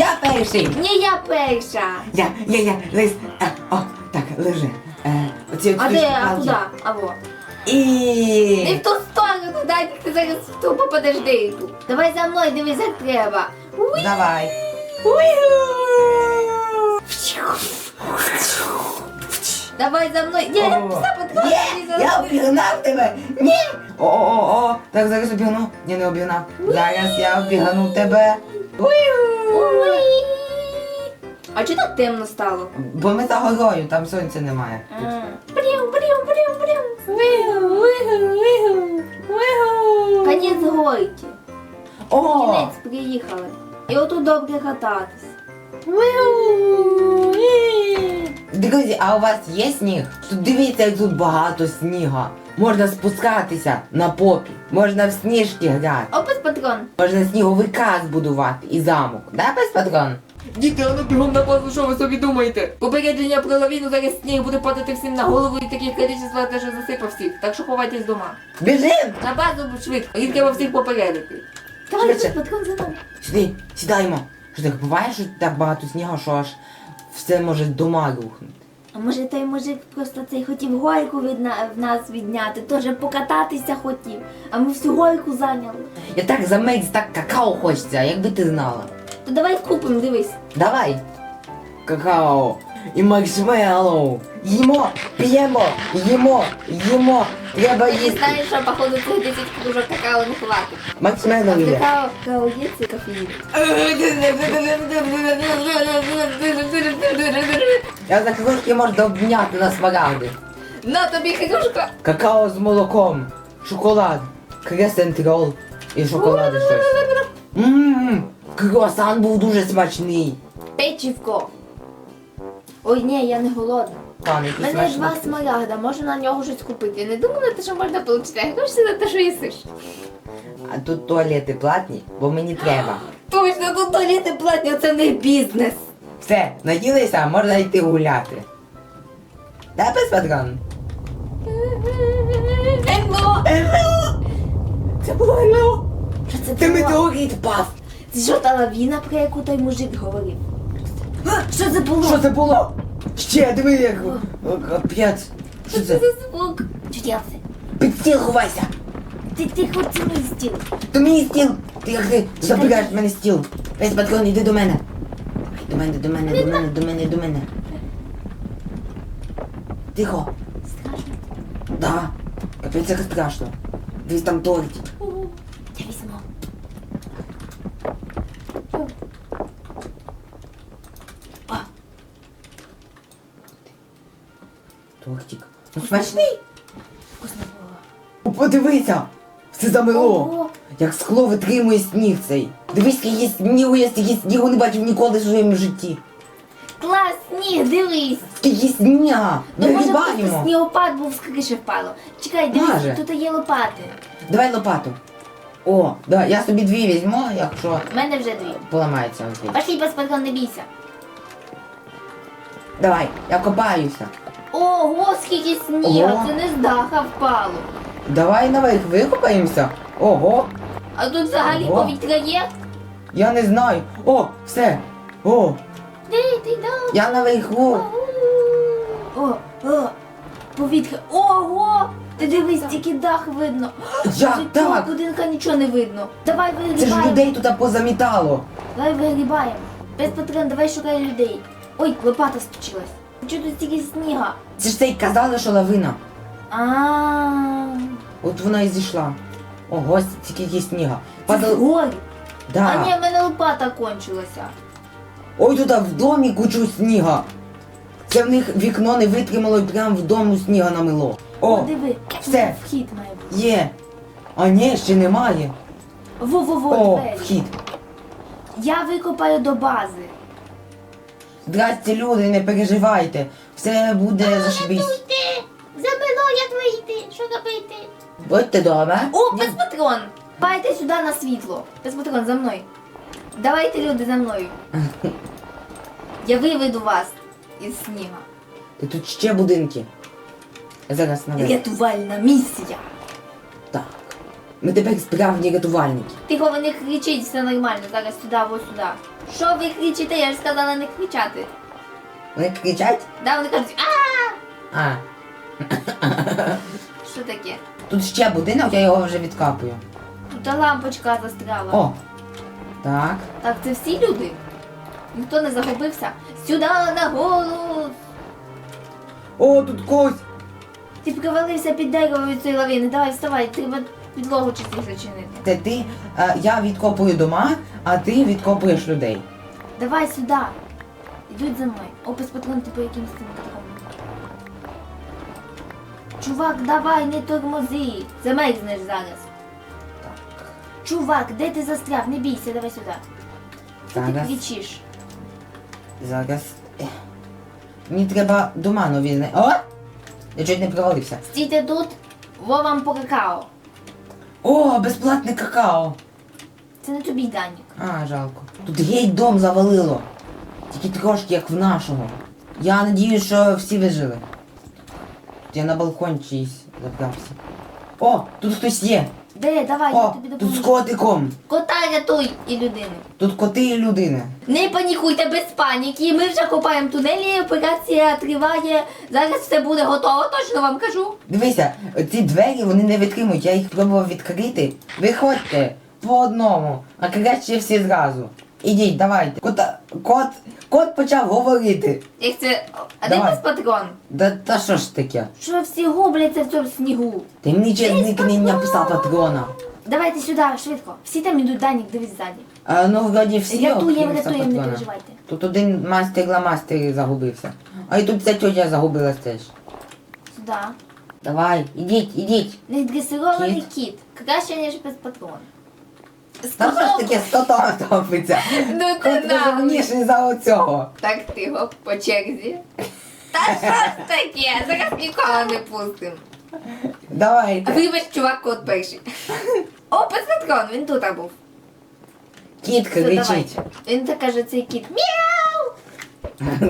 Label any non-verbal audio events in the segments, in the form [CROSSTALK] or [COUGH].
Я перший. Ні, я перша. Я, я, я, лист. А, о, так, лежи. Е, оці А де, а куди? А во. Не І... в ту сторону, дай ти зараз в ту попадеш. Давай за мною, дивись, як треба. Уй. Давай. Давай за мною. Ні, О. все подходить. Є, я обігнав тебе. Ні. О, о, о, так зараз обігну. Ні, не обігнав. Зараз я обігну тебе. Ой. А чи так темно стало? Бо ми за горою, там сонця немає. Конець гойки. О! Кінець приїхали. І отут добре кататись. Друзі, а у вас є сніг? Тут дивіться, як тут багато сніга. Можна спускатися на попі, можна в сніжки грати, О, без патрон. можна сніговика збудувати і замок. Да, без патрон? Діти, а ну бігом на базу, що ви собі думаєте? Попередження про лавіну, зараз сніг буде падати всім на голову і таких количества теж засипав всіх. Так що ховайтесь дома. Біжим! На базу швидко, їх треба всіх попередити. Давай, без Швидше. патрон за нами. Сюди, сідаємо. Що так буває, що так багато снігу, що аж все може дома рухнути. А може той мужик просто цей хотів гойку від на, в нас відняти, теж покататися хотів, а ми всю гойку зайняли. Я так за мить так какао хочеться, якби ти знала. То давай купимо, дивись. Давай. Какао і маршмеллоу. Їмо, п'ємо, їмо, їмо. Треба Ти їсти. знаєш, що походу цих 10 кружок какао не какао, какао є це кофеїн. Я за кружки можна обміняти на смарагди. На тобі кружка. Какао з молоком, шоколад, кресентрол і шоколад і щось. Ммм, круасан був дуже смачний. Печівко. Ой, ні, я не голодна. Пан, У мене два смарагда, можу на нього щось купити. Не те, що можна отримати, а гроші на те, що їсиш. А тут туалети платні, бо мені треба. Точно, тут туалети платні, це не бізнес. Все, наділися, можна йти гуляти. Да, без патрон? НЛО! Це було НЛО! Що це Ти було? метеорит впав! Це що та лавіна, про яку той мужик говорив? А, що це було? Що це було? Ще, диви, як о, капець. Що Що це? це за звук? Ділати? Під стіл ховайся! Ти тихо це мій стіл. То мій стіл! Ти як ти забираєш в мене стіл! Весь патрон, іди до мене! До мене, до мене, до мене, до мене, до мене. Тихо! Страшно. Да. Капець як страшно. Дивись там тортик візьму. Тортик. Ну смачний! Вкусно було. О, Подивися! Все замило! Ого. Як скло витримує сніг цей. Дивись, скільки снігу, я стільки снігу не бачив ніколи в своєму житті. Клас, сніг, дивись. Скільки сніга! Ну може просто снігопад був з криші впало. Чекай, дивись, тут є лопати. Давай лопату. О, да, я собі дві візьму, якщо У мене вже дві. поламається. Пошли, паспорт, не бійся. Давай, я копаюся. Ого, скільки снігу, Ого. це не з даха впало. Давай наверх викопаємося. Ого, А тут взагалі Ого. повітря є? я не знаю. О, все. О, Де ти дав? я наверху. О, о, повітря. Ого! Ти дивись, тільки дах видно. Як З цього так? будинка нічого не видно. Давай Це ж вигрібаємо. людей тут позамітало. Давай вигрібаємо. Без патрон, давай шукай людей. Ой, лопата стучилась. Чого тут стільки сніга? Це ж це й казали, що лавина. А, От вона і зійшла. Ого, скільки сніга. це Падало. згорі. А Да. ні, в мене лопата кончилася. Ой, тут в домі кучу сніга. Це в них вікно не витримало і прямо в дому сніга намило. О, О, диви, все. вхід має бути. є. А ні, ще немає. Во-во-во, О, двері. вхід. Я викопаю до бази. Здрасте, люди, не переживайте. Все буде зашибісь. Ти замило, як вийти, що робити? Будьте дома. О, без патрон! Пайте сюди на світло. Без патрон, за мною. Давайте, люди, за мною. Я виведу вас із сніга. Та тут ще будинки. Я зараз наверх. Рятувальна місія. Так. Ми тепер справжні рятувальники. Тихо, ви не кричіть, все нормально. Зараз сюди, ось сюди. Що ви кричите? Я ж сказала не кричати. Вони кричать? Да, вони кажуть, а А, що таке? тут ще будинок, я його вже відкапую. Тут лампочка застряла. О! Так. Так, це всі люди? Ніхто не загубився? Сюди на голову! О, тут когось! Ти провалився під дерево від цієї лавини. Давай, вставай, треба підлогу чистіше чинити. Це ти, е, я відкопую дома, а ти відкопуєш людей. Давай сюди. Йдуть за мною. Опис патрон, по якимсь цим катакомбам. Чувак, давай, не тормози. Замерзнеш зараз. Чувак, де ти застряг? Не бійся, давай сюди. Що ти Зараз. кричиш? Зараз. Ех. Мені треба дома нові. О! Я чуть не провалився. Стійте тут, во вам по какао. О, безплатне какао. Це не тобі, Данік. А, жалко. Тут геть дом завалило. Тільки трошки, як в нашому. Я надіюсь, що всі вижили. Я на балкон чийсь забрався. О, тут хтось є. Де, давай, я О, тобі тут з допоможу. котиком. Кота рятуй і людини. Тут коти і людини. Не панікуйте без паніки. Ми вже копаємо тунелі, операція триває. Зараз все буде готово, точно вам кажу. Дивися, ці двері вони не витримують, я їх пробував відкрити. Виходьте по одному, а краще всі зразу. Ідіть, давайте. Кота, кот, кот почав говорити. Як це. А де Давай. патрон? Да та що ж таке? Що всі губляться в цьому снігу? Таємниче зникнення пса патрона. Давайте сюди, швидко. Всі там ідуть, Данік, дивись ззаді. А, ну вроді всі. Рятуємо, окрім рятуємо, не переживайте. Тут один мастер ламастер загубився. А і тут ця тьотя загубилась теж. Сюди. Давай, ідіть, ідіть. Недресирований Кіт. кіт. Краще, ніж без патрон. Та що ж таке з котом топиться? Ну Кот розумніший за оцього. Так тихо, по черзі. Та що ж таке? Зараз нікого не пустим. Давайте. Вибач, чувак, кот перший. О, патрон, він тут був. Кіт Все, кричить. давайте. Він так каже, цей кіт. Мяу!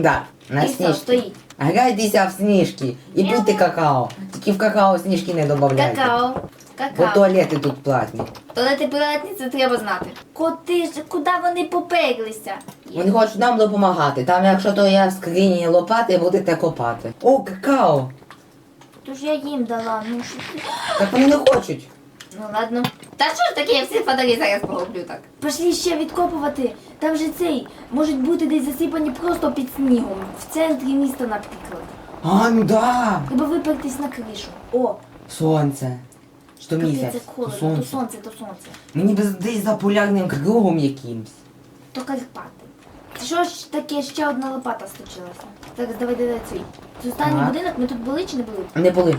Да, на І все, сніжки. стоїть. Грайтеся в сніжки і пийте какао. Тільки в какао сніжки не додавайте. Какао. Бо Какао. туалети тут платні. Туалети приватні, це треба знати. Коти ж, куди вони попеклися? Вони хочуть нам допомагати. Там, якщо то я в скрині лопати, будете копати. О, какао! Тож я їм дала, ну що ти. Так вони не хочуть. Ну ладно. Та що ж таке, я всі фонарі зараз погублю так. Пошли ще відкопувати. Там же цей, можуть бути десь засипані просто під снігом. В центрі міста, наприклад. А, ну да! Треба випертись на кришу. О, Сонце. Що місяць? це То холодно. То сонце. сонце, то сонце. Мені би десь за полярним кругом якимсь. То Карпати. Що ж таке, ще одна лопата сточилася. Так, давай, давай цей. Це останній Ага. будинок, ми тут були чи не були? Не були.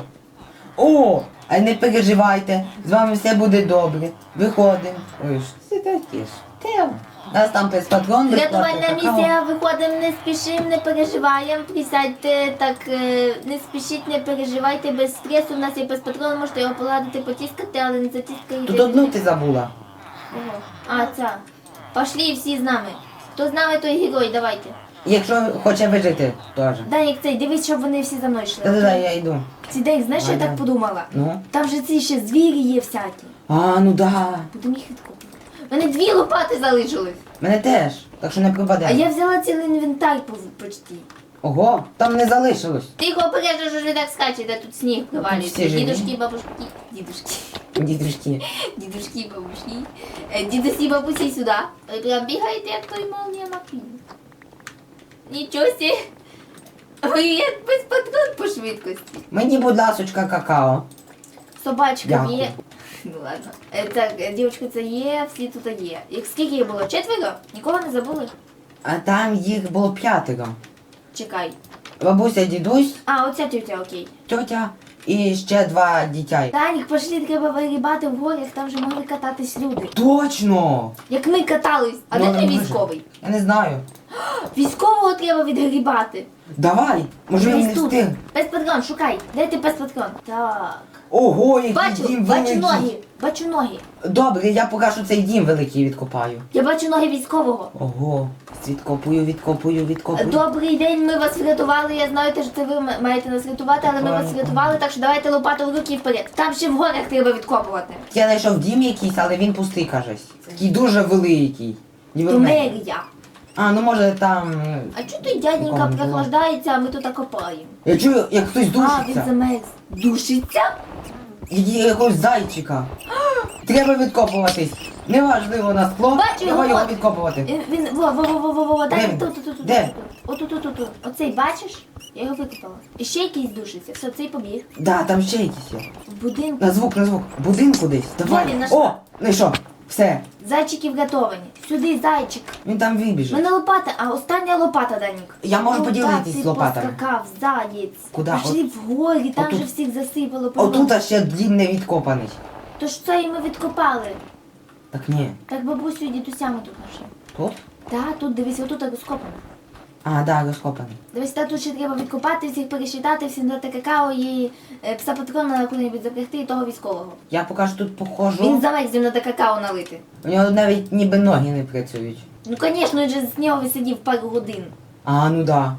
О, а не переживайте, з вами все буде добре. Виходимо. Ой, що це таке ж? Те. Нас там патрон Рятувальна місія, виходимо, не спішимо, не переживаємо, присядьте, так е, не спішіть, не переживайте без стресу. У нас є безпатрон, можете його поладити, потіскати, але не затіскайте. Тут одну ти забула. А, ця. Пошли всі з нами. Хто з нами, той герой, давайте. Якщо хоче вижити, теж. Дай як цей, дивись, щоб вони всі за мною йшли. Та-да-да, я йду. Сідай, знаєш, що я Ага. так подумала? Ну. Там же ці ще звірі є всякі. А, ну да. Будемо їх відкопувати. Мене дві лопати залишились. Мене теж. Так що не пропаде. А я взяла цілий інвентар по- почти. Ого, там не залишилось. Тихо обережно, що ж ви так скачете, тут сніг провалюється. живі. Дідушки, бабушки, дідушки, Дідружки. [LAUGHS] дідушки, бабушки. Е, Дідусі, бабусі сюди. Ви прям бігаєте, як той молнія Маквін. Нічого сі. Ви як без патрон по швидкості. Мені, будь ласочка, какао. Собачка Дякую. є. Ну ладно. Е, Так, е, дівчатка, це є, всі тут є. Як скільки їх було? Четверо? Нікого не забули? А там їх було п'ятеро. Чекай. Бабуся, дідусь, А, оця тетя, окей. тьотя і ще два дітей. Данік, пошли, треба вирібати в горах, там вже могли кататись люди. Точно! Як ми катались. А Ну, де той може. військовий? Я не знаю. Військового треба відгрібати. Давай, може він не Десь тут. встиг. Без патрон, шукай. Де ти без патрон? Так. Ого, який Бачу, дім бачу великий. ноги, бачу ноги. Добре, я поки що цей дім великий відкопаю. Я бачу ноги військового. Ого, відкопую, відкопую, відкопую. Добрий день, ми вас врятували. Я знаю, те, що це ви м- маєте нас рятувати, але ми вас врятували, так що давайте лопату в руки і вперед. Там ще в горах треба відкопувати. Я знайшов дім якийсь, але він пустий, кажись. Такий дуже великий. Ніби в мене. А, ну може там. е, А чого тут дяденька не було. прохлаждається, а ми тут копаємо? Я чую, як хтось А, він душиться. замерз. Душиться? Є якогось зайчика. [GASPS] Треба відкопуватись. Неважливо на скло, Бачу треба його, от. відкопувати. Він, він, во, во, во, во, во, во, Де дай він? тут, тут, тут, Де? тут, тут, тут, тут. Оцей бачиш? Я його викопала. І ще якийсь душиться. Все, цей побіг. Да, там ще якісь є. В будинку. На звук, на звук. Будинку десь. Давай. він? О, знайшов. Все. Зайчики готовані. Сюди, зайчик. Він там вибіже. вибіжить. мене лопата, а остання лопата, Данік. Я можу Ну, поділитись так, з лопатами. Ти поскакав, заєць. Куда? Пішли вгорі, там Отут. же всіх засипало. Отут ще дім не відкопаний. То ж це і ми відкопали. Так ні. Так бабусю і дідусями тут нашли. Тут? Так, тут дивись, отут розкопано. А, да, розкопаний. Дивись, тату ще треба відкопати, всіх пересчитати, всім дати какао і е, пса патрона куди-небудь запрягти і того військового. Я поки що тут похожу. Він замерз їм надо какао налити. У нього навіть ніби ноги не працюють. Ну, звісно, він же з нього висидів пару годин. А, ну да.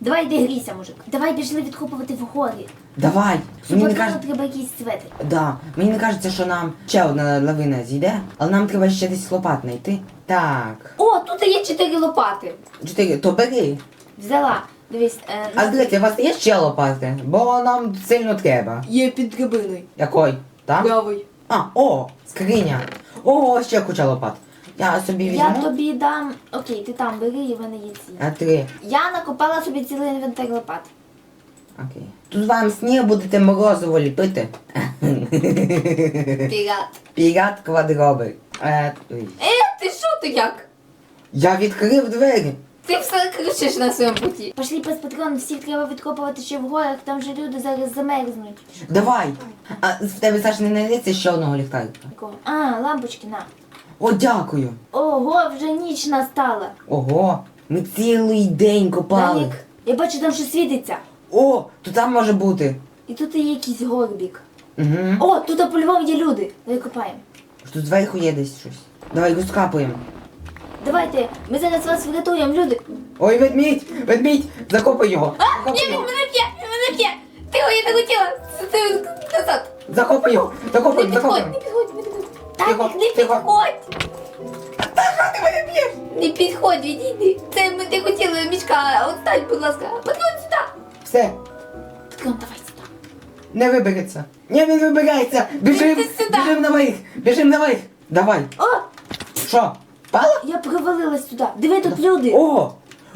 Давай йди грійся, мужик. Давай пішли відкопувати в горі. Давай. Щоб Мені не кажуть. треба якийсь свети. Да. Мені не кажеться, що нам ще одна лавина зійде, але нам треба ще десь лопат знайти. Так. О, тут є чотири лопати. Чотири, то бери. Взяла. Дивись, е, А дивіться, у вас є ще лопати? Бо нам сильно треба. Є під драбиною. Якой? Там? Правий. А, о, скриня. О, ще куча лопат. Я собі візьму. я тобі дам. Окей, ти там бери, і в мене є ці. А три. Я накопала собі цілий інвентар лопат. Окей. Тут вам сніг будете морозиво ліпити. Пірат. Пірат квадробер. Е, ой. Е, ти що ти як? Я відкрив двері. Ти все кричиш на своєму путі. Пошли пес патрон, всіх треба відкопувати ще в горах, там же люди зараз замерзнуть. Давай. А в тебе Саш не знайдеться ще одного ліхтарика. Такого. А, лампочки на. О, дякую. Ого, вже ніч настала. Ого, ми цілий день копали. Данік, я бачу, там щось світиться. О, то там може бути. І тут є якийсь горбік. Угу. О, тут по-любому є люди. Давай копаємо. Тут зверху є десь щось. Давай розкапуємо. Давайте, ми зараз вас врятуємо, люди. Ой, ведмідь, ведмідь, закопай його. Ні, Закопай він мене п'є, він мене п'є. Ти я не хотіла. Ти назад. Закопай його. Не Закопай, підходь, закопай. не підходь, не підходь. Тихо, Так, не тихо. підходь. Та ти мене б'єш? Не підходь, відійди. Це ми не хотіли мішка. Отстань, будь ласка. Подходь сюди. Все, Патрон, давай сюди. не вибереться. Ні, він вибирається. Біжим, Іди сюди. біжим наверх, біжим наверх. Давай. О, Що? Пала? я провалилась туди. Диви, тут люди. О!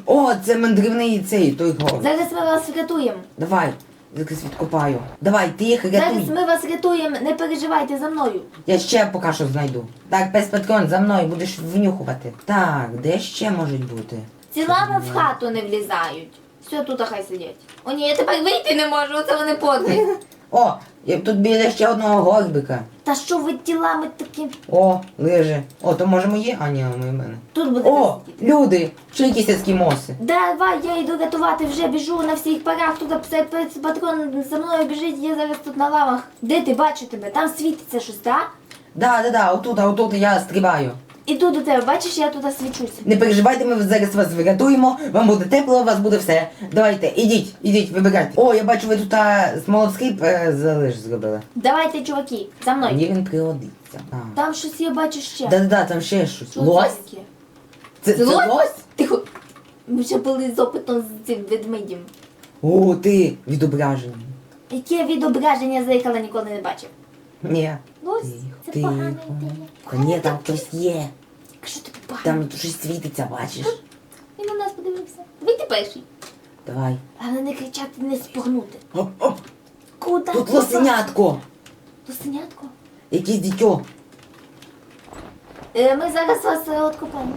О, це мандрівний цей, той гор. Зараз ми вас врятуємо. Давай, якось відкопаю. Давай, ти їх Зараз рятуй. ми вас рятуємо, не переживайте за мною. Я ще поки що знайду. Так, пес патрон, за мною будеш внюхувати. Так, де ще можуть бути? Ці лами в хату не влізають. Все, тут хай сидять. О ні, я тепер вийти не можу, оце вони подлі. [LAUGHS] О, я тут біля ще одного горбика. Та що ви тілами такі? О, лиже. О, то може мої? А ні, ми в мене. Тут буде О, сидіти. люди! Що якісь ескімоси? Давай, я йду рятувати, вже біжу на всіх парах, тут патрон за мною біжить, я зараз тут на лавах. Де ти бачу тебе? Там світиться щось, так? Да, да, да, отут, а отут я стрибаю. Іду до тебе, бачиш, я туди свічуся. Не переживайте, ми зараз вас врятуємо, вам буде тепло, у вас буде все. Давайте, ідіть, ідіть, вибирайте. О, я бачу, ви тут а, смолоскип е, залиш зробили. Давайте, чуваки, за мною. Мені він пригодиться. А. Там щось я бачу ще. Да, да, там ще щось. Що Лось? це таке? Це, це лось? лось? Тихо. Ми вже були з опитом з цим ведмедем. О, ти відображений. Яке відображення зеркала ніколи не бачив. Ні. Лось, це погана ідея. Ні, там хтось є. Там щось світиться, бачиш. Він на нас подивився. Вийди перший. Давай. Але не кричати, не спугнути. О, о, Куда? Тут лосенятко. Лосенятко? Якесь дитё. Е, ми зараз вас е, откопаємо.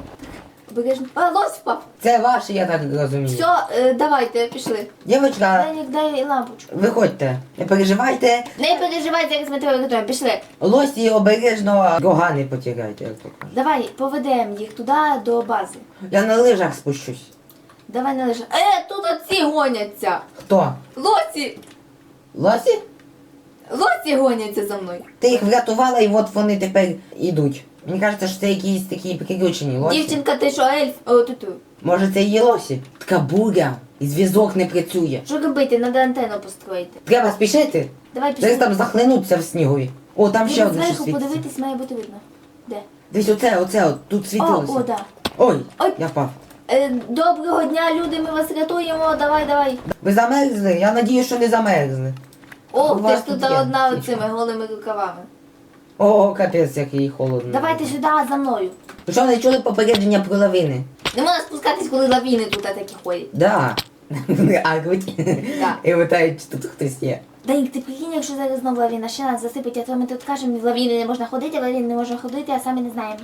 Обережно. А, лось впав. Це ваше, я так розумію. Все, е, давайте, пішли. Дівчатка, Данік, дай лампочку. виходьте. Не переживайте. Не переживай, зараз ми тебе готуємо. Пішли. Лосі обережно рога не потягайте, як то кажуть. Давай, поведемо їх туди до бази. Я на лижах спущусь. Давай не лише. Е, тут оці гоняться. Хто? Лосі! Лосі? Лосі гоняться за мною. Ти їх врятувала і от вони тепер ідуть. Мені кажеться, що це якісь такі приключені лосі. Дівчинка, ти що, ельф? О, тут. тут. Може це є лосі? Така буря. І зв'язок не працює. Що робити? Надо антенну построїти. Треба спішити. Давай пішли. там захлинуться в снігові. О, там ще одне що зверху світиться. подивитись має бути видно. Де? Дивись, оце, оце, от, тут О, світилося. о, да. Ой, Ой. я впав. Е, доброго дня, люди, ми вас рятуємо. Давай, давай. Ви замерзли? Я надію, що не замерзли. О, У ти вас ж тут тут є одна птичка. оцими голими рукавами. О, капець, як їй холодно. Давайте сюди за мною. Ви що не чули попередження про лавини? Не можна спускатись, коли лавіни тут такі ходять. Да. А круть. Да. І питають, чи тут хтось є. Данік, ти прикинь, якщо зараз знову лавіна ще нас засипить, а то ми тут кажемо, лавіни не можна ходити, лавіни не можна ходити, а самі не знаємо.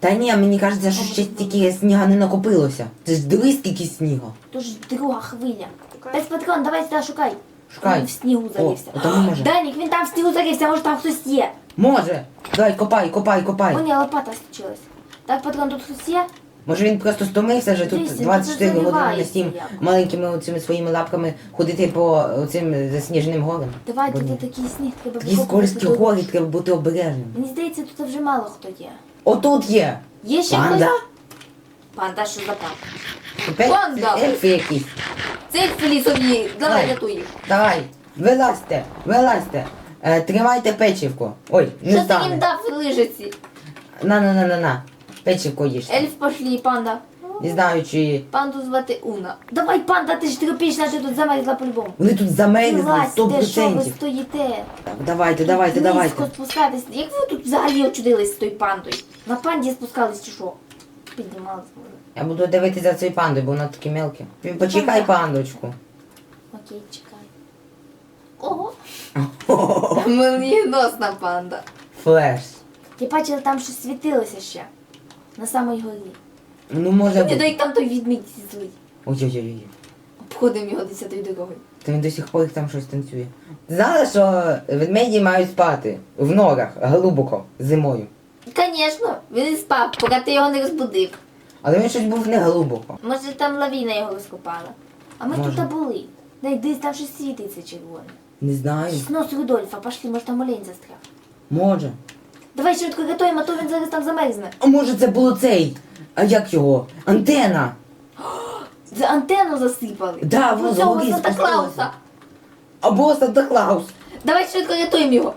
Та ні, мені кажеться, що ще стільки сніга не накопилося. Це ж дивись, скільки снігу. Тож друга хвиля. Без патрон, давай сюди шукай. Шукай. Він в снігу зарився. О, може. Данік, він там в снігу зарився, може там хтось є. Може. Давай, копай, копай, копай. О, ні, лопата стучилась. Так, патрон, тут хтось є? Може він просто стомився вже Дивіться, тут 24 тут години на 7 як. маленькими оцими своїми лапками ходити по оцим засніженим горам. Давай, Бо ні. тут такий сніг, треба Такі викопувати скользкі тут. гори, треба бути обережним. Мені здається, тут вже мало хто є. Отут є. Є ще Панда. хтось? Панда, що за панда? Тепер Панда. це ельфи якісь. Це філісові, давай Давай. рятуй їх. Давай, вилазьте, вилазьте. Е, тримайте печивку. Ой, не Що ти їм стане. дав лижиці? На, на, на, на, на. Печивку їж. Ельф пошлі, панда. Не знаю, чи Панду звати Уна. Давай, панда, ти ж тропічна, ти тут замерзла по-любому. вони тут замерзли Вилазьте, що ви 100%. стоїте? Так, давайте, давайте, Тут давайте. Низько спускатись. Як ви тут взагалі очудились з тою пандою? На панді спускались чи що? Піднімались може. Я буду дивитися за цією пандою, бо вона такі мелкі. Почекай пандочку. Окей, чекай. Ого. Молнієносна панда. Флеш. Я бачила, там щось світилося ще. На самій горі. Ну може Не бути. дай там той відмідь злий. Ой-ой-ой. Обходимо його десятою дорогою. Та він до сих пор там щось танцює. Знали, що ведмеді мають спати в норах глибоко зимою. Звісно, він і спав, поки ти його не розбудив. Але він щось був не глибоко. Може там лавіна його розкопала. А ми Може. тут були. Дай десь там щось світиться червоне. Не знаю. Снос Рудольфа, пошли, може там олень застряг. Може. Давай швидко рятуємо, а то він зараз там замерзне. А може це було цей? А як його? Антена. [GASPS] За антенну засипали. Да, воно Ну, з цього горі Санта. Клауса. Або Санта Клаус. Давай швидко рятуємо його.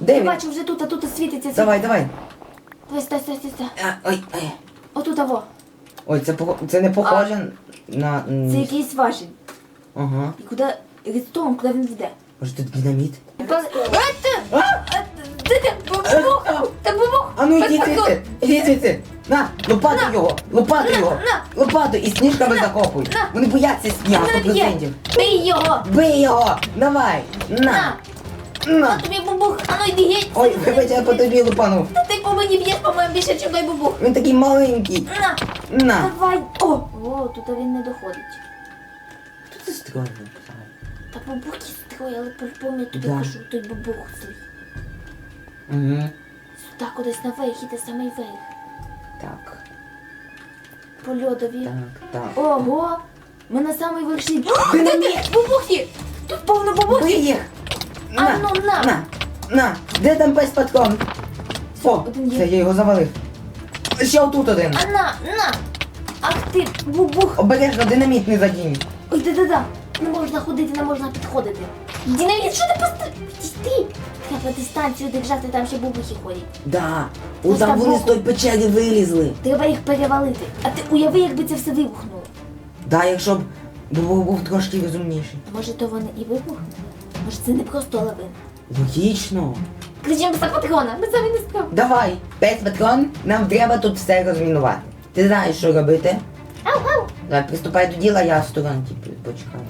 Де Я він? бачу вже тут, а тут світиться. Давай, давай. Давай, стой, стой, стой, стой. А, ой, ой. Отут аво. Ой, це, пох- це не похоже на. м, Це якийсь важіль. Ага. І куди Рідстоун, куди він йде? Може тут динаміт? Пан- А, ти! А, Де ти? Бубух! Та бубух! А ну йди Пан- звідси, іди звідси. На, лопату його, лопату На, його, лопату і сніжками закопуй. Вони бояться сніга, є. 100%. Бий його! Бий його, давай, на, На! тобі бубух! А ну йди геть! Ой, вибач, я по тобі лупанув. Та ти по мені б'єш, по-моєму, більше, ніж той бубух! Він такий маленький. На! На. Давай! О! О, тут він не доходить. Хто це стройний? Та бабух строй, але по-любому я тобі Да. кажу, той бабух злий. Угу. Сюди кудись наверх, іде самий верх. Так, По льодові. так, так. Ого! Ми на самий верх йшли. Динаміт! Бабухи! Тут повно бабухи! Бий їх. А ну на! на, на. Де там пес патрон? О, Один є. це я його завалив. Ще отут один. А на, на! Ах ти, бубух! Обережно динаміт не задінь. Ой, да-да-да! Не можна ходити, не можна підходити. Динаміт, що ти постав? Ти! Треба дистанцію держати, там ще бубухи ходять. Да. Ось там вони з боку. той печери вилізли. Треба їх перевалити. А ти уяви, якби це все вибухнуло. Да, якщо б був, був трошки розумніший. Може, то вони і вибухнули? Може, це не просто лавина. Логічно. Кличемо за патрона, ми самі не справимо. Давай, пес патрон, нам треба тут все розмінувати. Ти знаєш, що робити? Ау, ау! Давай, приступай до діла, я в сторонці почекаю.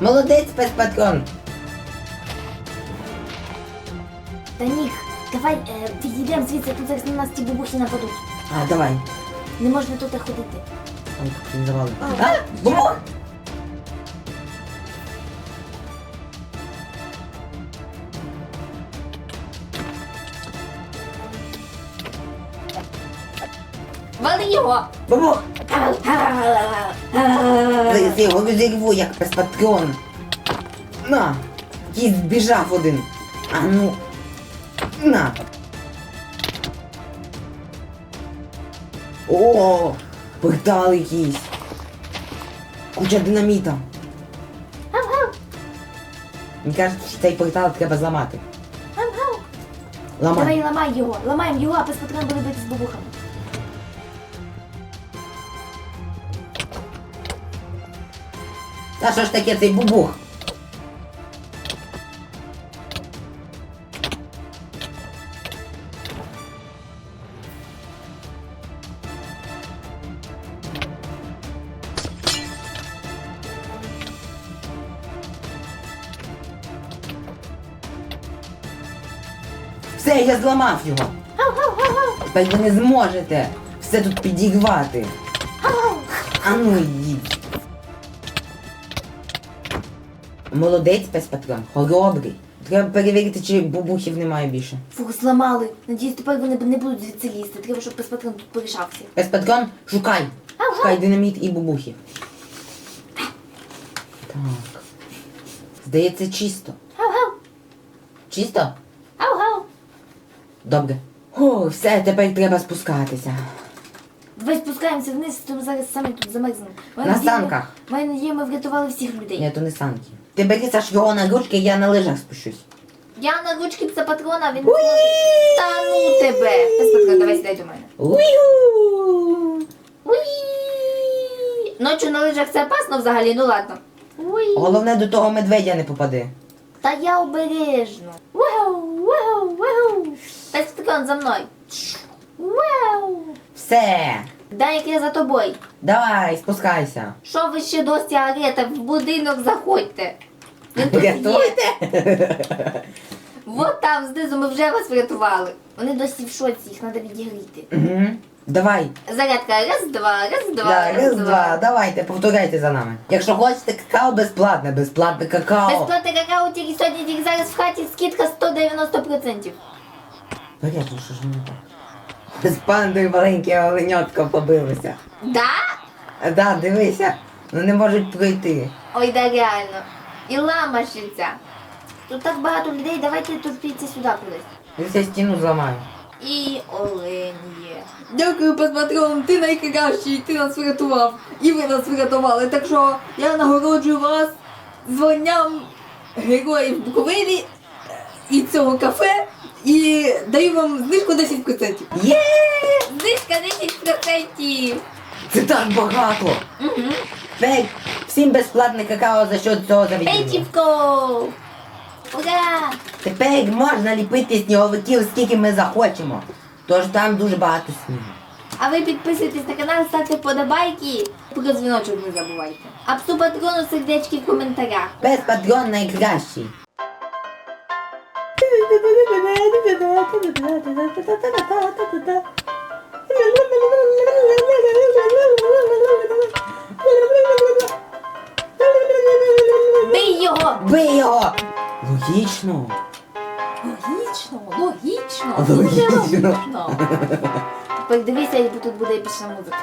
Молодець, пес патрон. Данік, давай е, відійдемо звідси, тут зараз на нас ті бубухи нападуть. А, давай. Не можна тут ходити. Ой, як він завалив. А, бубух! Вали його! Бубух! Я його як патрон. На! Кіт збіжав один. А ну. На. О, портал якийсь. Куча динаміта. Мені кажуть, що цей портал треба зламати. Ламай. Давай ламай його, ламаємо його, а без патрон буде бити з бабухами. Та що ж таке цей бубух? Все, я зламав його. Гав-гав-гав-гав. Тепер ви не зможете все тут підігвати. А ну Молодець пес патрон, хоробрий. Треба перевірити, чи бубухів немає більше. Фух, зламали. Надіюсь, тепер вони не будуть звідси лізти. Треба, щоб без патрон тут порішався. Пес патрон, шукай. Ага. Шукай динаміт і бубухи. Так. Здається, чисто. Гав-гав. Чисто? Гав-гав. Добре. О, все, тепер треба спускатися. Давай спускаємося вниз, то ми зараз самі тут замерзнемо. На санках. Моя надія, ми врятували всіх людей. Ні, то не санки. Ти бери Саш його на ручки, я на лижах спущусь. Я на ручки це патрона, він... Та ну тебе! Без патрона, давай сідай до мене. Ую! Уї! Ночі на лижах це опасно взагалі, ну ладно. Уї! Головне до того медведя не попади. Та я обережно. Вау, вау, вау. Без патрон за мною. Вау. Все. Дай як я за тобою. Давай, спускайся. Що ви ще досі арета? В будинок заходьте. Тут є. Вот там знизу ми вже вас врятували. Вони досі в шоці, їх треба відігріти. Угу. Давай. Зарядка, раз, два, раз, два, Да, раз, два. Давайте, повторяйте за нами. Якщо хочете какао безплатне, безплатне какао. Безплатне какао тільки сьогодні, тільки зараз в хаті скидка 190%. Порядно, що ж не так. З пандою маленьке оленятко побилося. Да? Да, дивися, ну не можуть пройти. Ой, да реально. І ламашиться. Тут так багато людей, давайте тут піти сюди кудись. Я стіну зламаю. І олень є. Дякую, патрон, ти найкращий, ти нас врятував. І ви нас врятували. Так що я нагороджую вас званням героїв Буковелі і цього кафе. І даю вам знижку 10%. Є! Знижка 10%. Це так багато! Угу. Фей, всім безплатне какао за що цього заведення. Печівко! Ура! Тепер можна ліпити сніговиків скільки ми захочемо. Тож там дуже багато снігу. А ви підписуйтесь на канал, ставте вподобайки. Про дзвіночок не забувайте. А псу патрону сердечки в коментарях. Пес патрон найкращий. [LAUGHS] його! Бий його! Логічно. Логічно, логічно. Дуже логічно. Тепер дивися, тут буде епічна музика.